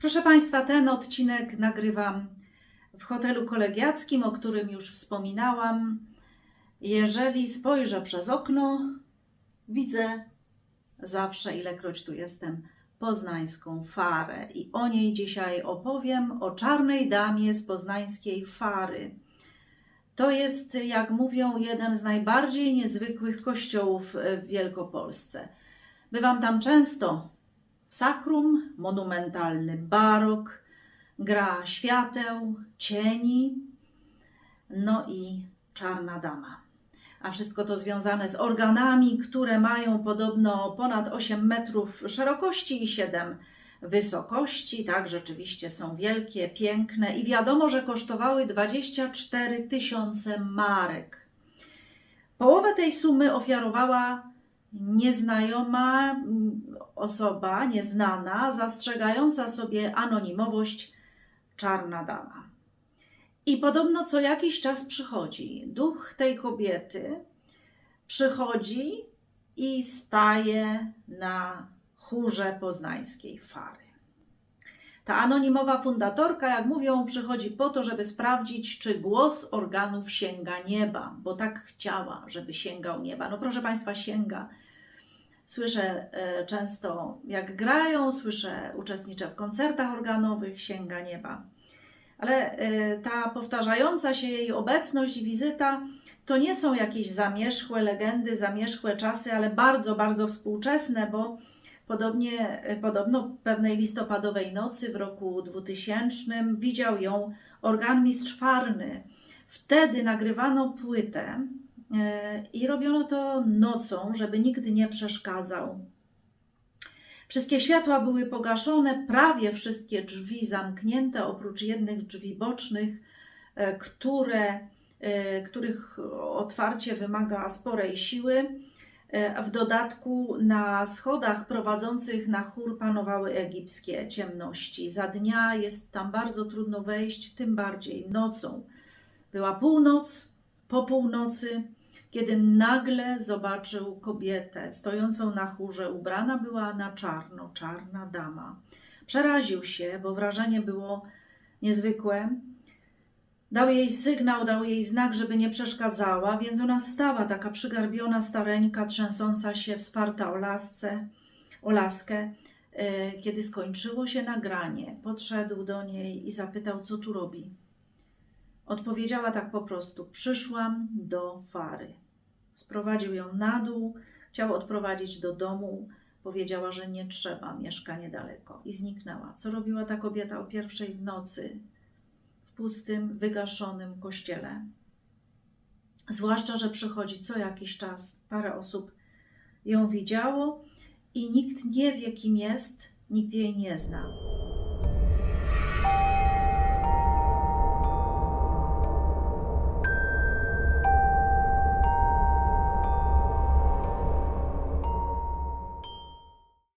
Proszę Państwa, ten odcinek nagrywam w hotelu kolegiackim, o którym już wspominałam. Jeżeli spojrzę przez okno, widzę zawsze, ilekroć tu jestem, poznańską farę. I o niej dzisiaj opowiem, o czarnej damie z poznańskiej fary. To jest, jak mówią, jeden z najbardziej niezwykłych kościołów w Wielkopolsce. Bywam tam często. Sakrum, monumentalny barok, gra świateł, cieni, no i czarna dama. A wszystko to związane z organami, które mają podobno ponad 8 metrów szerokości i 7 wysokości. Tak, rzeczywiście są wielkie, piękne i wiadomo, że kosztowały 24 tysiące marek. Połowę tej sumy ofiarowała nieznajoma mm, osoba, nieznana, zastrzegająca sobie anonimowość czarna dama. I podobno co jakiś czas przychodzi. Duch tej kobiety przychodzi i staje na chórze poznańskiej fary. Ta anonimowa fundatorka, jak mówią, przychodzi po to, żeby sprawdzić, czy głos organów sięga nieba, bo tak chciała, żeby sięgał nieba. No proszę Państwa, sięga. Słyszę e, często, jak grają, słyszę, uczestniczę w koncertach organowych, sięga nieba. Ale e, ta powtarzająca się jej obecność i wizyta to nie są jakieś zamierzchłe legendy, zamierzchłe czasy, ale bardzo, bardzo współczesne, bo Podobnie, podobno pewnej listopadowej nocy w roku 2000 widział ją organmistrz Farny. Wtedy nagrywano płytę e, i robiono to nocą, żeby nikt nie przeszkadzał. Wszystkie światła były pogaszone, prawie wszystkie drzwi zamknięte, oprócz jednych drzwi bocznych, e, które, e, których otwarcie wymaga sporej siły. E, W dodatku na schodach prowadzących na chór panowały egipskie ciemności. Za dnia jest tam bardzo trudno wejść, tym bardziej nocą. Była północ, po północy, kiedy nagle zobaczył kobietę stojącą na chórze. Ubrana była na czarno, czarna dama. Przeraził się, bo wrażenie było niezwykłe. Dał jej sygnał, dał jej znak, żeby nie przeszkadzała, więc ona stała, taka przygarbiona stareńka, trzęsąca się, wsparta o lasce, o laskę. E, Kiedy skończyło się nagranie, podszedł do niej i zapytał, co tu robi. Odpowiedziała tak po prostu: Przyszłam do fary. Sprowadził ją na dół, chciał odprowadzić do domu. Powiedziała, że nie trzeba, mieszka niedaleko i zniknęła. Co robiła ta kobieta o pierwszej w nocy? Pustym, wygaszonym kościele. Zwłaszcza, że przychodzi co jakiś czas, parę osób ją widziało i nikt nie wie, kim jest, nikt jej nie zna.